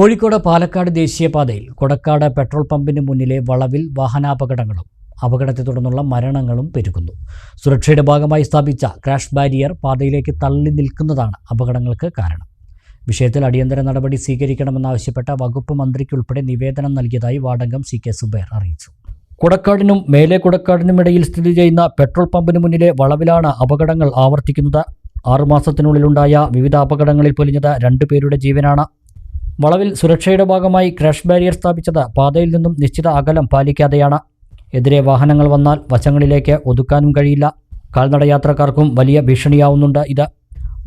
കോഴിക്കോട് പാലക്കാട് ദേശീയപാതയിൽ കൊടക്കാട് പെട്രോൾ പമ്പിന് മുന്നിലെ വളവിൽ വാഹനാപകടങ്ങളും അപകടത്തെ തുടർന്നുള്ള മരണങ്ങളും പെരുകുന്നു. സുരക്ഷയുടെ ഭാഗമായി സ്ഥാപിച്ച ക്രാഷ് ബാരിയർ പാതയിലേക്ക് തള്ളി നിൽക്കുന്നതാണ് അപകടങ്ങൾക്ക് കാരണം. വിഷയത്തിൽ അടിയന്തര നടപടി സ്വീകരിക്കണമെന്നാവശ്യപ്പെട്ട വകുപ്പ് മന്ത്രിക്കുൾപ്പെടെ നിവേദനം നൽകിയതായി വാടകം സി കെ സുബൈർ അറിയിച്ചു. കൊടക്കാടിനും മേലെ കുടക്കാടിനുമിടയിൽ സ്ഥിതി ചെയ്യുന്ന പെട്രോൾ പമ്പിന് മുന്നിലെ വളവിലാണ് അപകടങ്ങൾ ആവർത്തിക്കുന്നത്. ആറുമാസത്തിനുള്ളിലുണ്ടായ വിവിധ അപകടങ്ങളിൽ പൊലിഞ്ഞത് രണ്ടുപേരുടെ ജീവനാണ്. വളവിൽ സുരക്ഷയുടെ ഭാഗമായി ക്രാഷ് ബാരിയർ സ്ഥാപിച്ചത് പാതയിൽ നിന്നും നിശ്ചിത അകലം പാലിക്കാതെയാണ്. എതിരെ വാഹനങ്ങൾ വന്നാൽ വശങ്ങളിലേക്ക് ഒതുക്കാനും കഴിയില്ല. കാൽനട യാത്രക്കാർക്കും വലിയ ഭീഷണിയാവുന്നുണ്ട് ഇത്.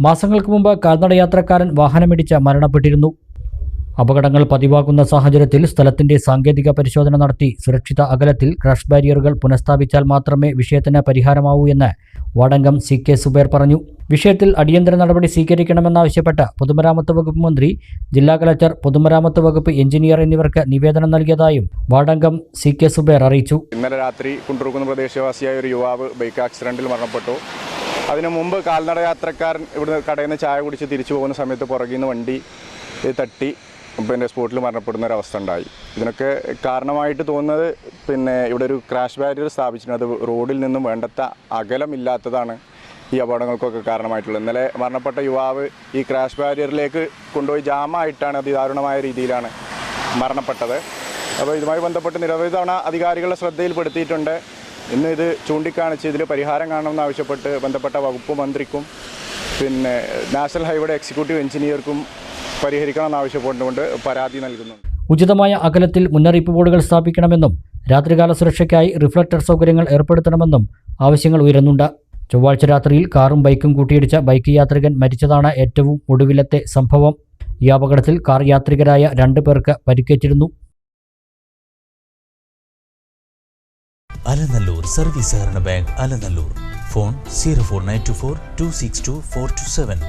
മാസങ്ങൾക്ക് മുമ്പ് കാൽനട യാത്രക്കാരൻ വാഹനമിടിച്ച് മരണപ്പെട്ടിരുന്നു. അപകടങ്ങൾ പതിവാകുന്ന സാഹചര്യത്തിൽ സ്ഥലത്തിന്റെ സാങ്കേതിക പരിശോധന നടത്തി സുരക്ഷിത അകലത്തിൽ ക്രാഷ് ബാരിയറുകൾ പുനഃസ്ഥാപിച്ചാൽ മാത്രമേ വിഷയത്തിന് പരിഹാരമാവൂ എന്ന് വാടങ്കം സി കെ സുബേർ പറഞ്ഞു. വിഷയത്തിൽ അടിയന്തര നടപടി സ്വീകരിക്കണമെന്നാവശ്യപ്പെട്ട് പൊതുമരാമത്ത് വകുപ്പ് മന്ത്രി ജില്ലാ കലക്ടർ പൊതുമരാമത്ത് വകുപ്പ് എഞ്ചിനീയർ എന്നിവർക്ക് നിവേദനം നൽകിയതായും വാടങ്കം സി കെ സുബേർ അറിയിച്ചു. ഇന്നലെ രാത്രി കുണ്ടുറുക്കുന്ന പ്രദേശവാസിയായ ഒരു യുവാവ് ബൈക്ക് ആക്സിഡന്റിൽ മരണപ്പെട്ടു. അതിനു മുമ്പ് കാൽനട യാത്രക്കാരൻ ഇവിടുന്ന് കടയിൽ നിന്ന് ചായ കുടിച്ച് തിരിച്ചു പോകുന്ന സമയത്ത് പുറകിൽ നിന്ന് വണ്ടി തട്ടി. പിന്നെ സ്പോട്ടിൽ മരണപ്പെടുന്ന ഒരു അവസ്ഥ ഉണ്ടായി. ഇതിനൊക്കെ കാരണമായിട്ട് തോന്നുന്നത് പിന്നെ ഇവിടെ ഒരു ക്രാഷ് ബാരിയർ സ്ഥാപിച്ചിട്ടുണ്ട്. അത് റോഡിൽ നിന്നും വേണ്ടത്ര അകലമില്ലാത്തതാണ് ഈ അപകടങ്ങൾക്കൊക്കെ കാരണമായിട്ടുള്ളത്. ഇന്നലെ മരണപ്പെട്ട യുവാവ് ഈ ക്രാഷ് ബാരിയറിലേക്ക് കൊണ്ടുപോയി ജാമായിട്ടാണ് അതിദാരുണമായ രീതിയിലാണ് മരണപ്പെട്ടത്. അപ്പോൾ ഇതുമായി ബന്ധപ്പെട്ട് നിരവധി തവണ അധികാരികളുടെ ശ്രദ്ധയിൽപ്പെടുത്തിയിട്ടുണ്ട്. ഇന്ന് ഇത് ചൂണ്ടിക്കാണിച്ച് ഇതിൽ പരിഹാരം കാണണമെന്ന് ആവശ്യപ്പെട്ട് ബന്ധപ്പെട്ട വകുപ്പ് മന്ത്രിക്കും പിന്നെ നാഷണൽ ഹൈവേയുടെ എക്സിക്യൂട്ടീവ് എഞ്ചിനീയർക്കും പരിഹരിക്കണമെന്ന് ആവശ്യപ്പെട്ടുകൊണ്ട് പരാതി നൽകുന്നുണ്ട് ഉചിതമായ അകലത്തിൽ മുന്നറിയിപ്പ് ബോർഡുകൾ സ്ഥാപിക്കണമെന്നും രാത്രികാല സുരക്ഷയ്ക്കായി റിഫ്ലക്ടർ സൗകര്യങ്ങൾ ഏർപ്പെടുത്തണമെന്നും ആവശ്യങ്ങൾ ഉയരുന്നുണ്ട്. ചൊവ്വാഴ്ച രാത്രിയിൽ കാറും ബൈക്കും കൂട്ടിയിടിച്ച ബൈക്ക് യാത്രികൻ മരിച്ചതാണ് ഏറ്റവും ഒടുവിലത്തെ സംഭവം. ഈ അപകടത്തിൽ കാർ യാത്രികരായ രണ്ട് പേർക്ക് പരിക്കേറ്റിരുന്നു. അലനല്ലൂർ സർവീസ് സഹകരണ bank Alanallur. Phone zero four nine two four two six two four two seven.